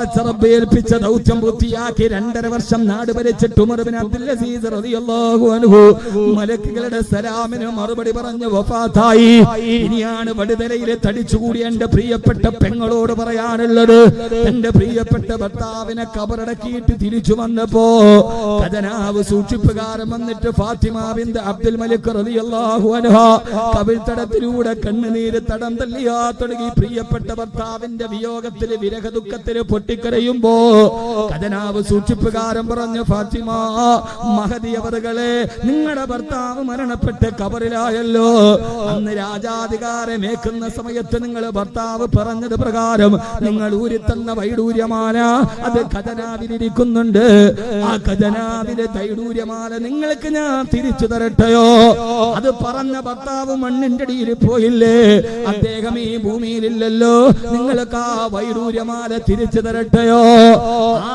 പടച്ചറബ് ഏൽപ്പിച്ച ദൗത്യം പൂർത്തിയാക്കി രണ്ടര വർഷം നാട് ഭരിച്ചിട്ട് ഉമർ ബിൻ അബ്ദുൽ അസീസ് റളിയല്ലാഹു അൻഹു മലക്കുകളുടെ സലാമിന് മറുപടി പറഞ്ഞു വഫാത്തായി. ഇനിയാണ് വടുതലയിലെ തടിച്ചുകൂടി എന്റെ പ്രിയപ്പെട്ട പെങ്ങളോട് പറയാനുള്ളത്. എന്റെ പ്രിയപ്പെട്ട ഭർത്താവിനെ കബറടക്കിയിട്ട് തിരിച്ചു വന്നപ്പോ ഖജനാവ് സൂക്ഷിപ്പുകാരൻ വന്നിട്ട് ഫാത്തിമാവിന്റെ അബ്ദുൽ മലിക് റളിയല്ലാഹു അൻഹ കവിൾത്തടത്തിലൂടെ കണ്ണുനീര് തടം തല്ലിയാ തുടങ്ങി. പ്രിയപ്പെട്ട ഭർത്താവിന്റെ വിയോഗത്തിൽ വിരഹ ദുഃഖത്തിൽ പൊട്ടിക്കരയുമ്പോ ഖജനാവ് സൂക്ഷിപ്പുകാരൻ പറഞ്ഞു ഫാത്തിമ മഹതി അവറുകളെ നിങ്ങളുടെ ഭർത്താവ് മരണപ്പെട്ട് കബറിലായല്ലോ. അന്ന് രാജാധികാരമേക്കുന്ന സമയത്ത് നിങ്ങൾ ഭർത്താവ് പറഞ്ഞത് പ്രകാരം നിങ്ങൾ ഊരിത്തന്ന വൈഡൂര്യമാല അത് ഖജനാവിലിരിക്കുന്നുണ്ട്. ആ ഖജനാവിലെ തൈഡൂര്യമാല നിങ്ങൾക്ക് ഞാൻ തിരിച്ചു തരട്ടെയോ? അത് പറഞ്ഞ ഭർത്താവ് മണ്ണിന്റെ അടിയിൽ പോയില്ലേ? അദ്ദേഹം ഈ ഭൂമിയിലില്ലല്ലോ. നിങ്ങൾക്ക് ആ വൈഡൂര്യമാല തിരിച്ചു തരട്ടെയോ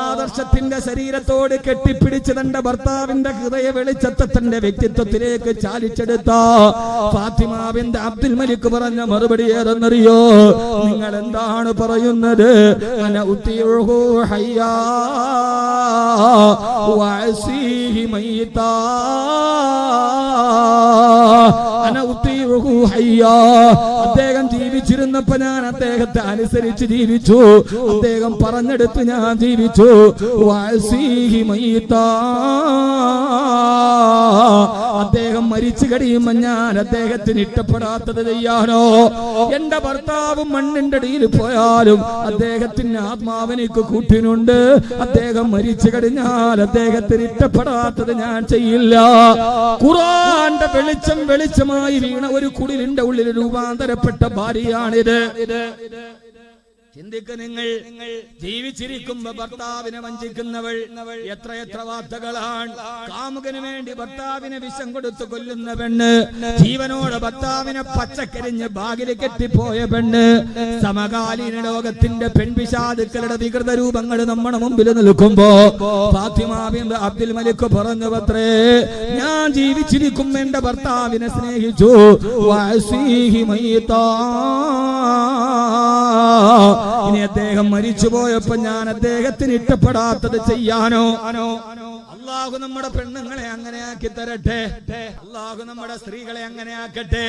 ആദർശത്തിന്റെ ശരീരത്തോട് കെട്ടിപ്പിടിച്ച് തന്റെ ഭർത്താവിന്റെ ഹൃദയ വെളിച്ചത്തെ തന്റെ വ്യക്തിത്വത്തിലേക്ക് ചാലിച്ചെടുത്ത ഫാത്തിമാവിന്റെ അബ്ദുൽ മലിക് പറഞ്ഞ മറുപടി ഏതെന്നറിയോ? നിങ്ങൾ എന്താണ് പറയുന്നത് അദ്ദേഹം ജീവിച്ചിരുന്നപ്പോ ഞാൻ അദ്ദേഹത്തെ അനുസരിച്ച് ജീവിച്ചു. അദ്ദേഹം പറഞ്ഞെടുത്ത് ഞാൻ ജീവിച്ചു. വാസീഹി അദ്ദേഹം മരിച്ചു കഴിയുമ്പോ ഞാൻ അദ്ദേഹത്തിന് ഇഷ്ടപ്പെടാത്തത് ചെയ്യാനോ? എന്റെ ഭർത്താവ് മണ്ണിന്റെ അടിയിൽ പോയാലും അദ്ദേഹത്തിന് ആത്മാവനിക്ക് കൂട്ടിനുണ്ട്. അദ്ദേഹം മരിച്ചു കഴിഞ്ഞാൽ അദ്ദേഹത്തിന് ഇഷ്ടപ്പെടാത്തത് ഞാൻ ചെയ്യില്ല. ഖുറാന്റെ വെളിച്ചം വെളിച്ചമായി വീണ ഒരു കുടിലിന്റെ ഉള്ളിൽ രൂപാന്തരപ്പെട്ട ഭാര്യയാണിത്. ചിന്തിക്ക് നിങ്ങൾ. ജീവിച്ചിരിക്കുമ്പോ ഭർത്താവിനെ വഞ്ചിക്കുന്നവൾ എത്ര എത്ര വാർത്തകളാണ്. കാമുകന് വേണ്ടി ഭർത്താവിനെ വിഷം കൊടുത്തു കൊല്ലുന്ന പെണ്ണ് ജീവനോട് ഭർത്താവിനെ പച്ചക്കരിഞ്ഞ് ബാഗിൽ കെട്ടിപ്പോയ പെണ്ണ് സമകാലീന ലോകത്തിന്റെ പെൺപിശാദുക്കളുടെ വികൃത രൂപങ്ങൾ നമ്മുടെ മുമ്പിൽ നിൽക്കുമ്പോ ഫാത്തിമാബിൻ അബ്ദുൽ മലിക് പറഞ്ഞു പത്രേ ഞാൻ ജീവിച്ചിരിക്കും എന്റെ ഭർത്താവിനെ സ്നേഹിച്ചു. മയ്യിത്താ. ഇനി അദ്ദേഹം മരിച്ചു പോയപ്പോ ഞാൻ അദ്ദേഹത്തിന് ഇഷ്ടപ്പെടാത്തത് ചെയ്യാനോ? അള്ളാഹു നമ്മുടെ പെണ്ണുങ്ങളെ അങ്ങനെ ആക്കി തരട്ടെ. അള്ളാഹു നമ്മുടെ സ്ത്രീകളെ അങ്ങനെ ആക്കട്ടെ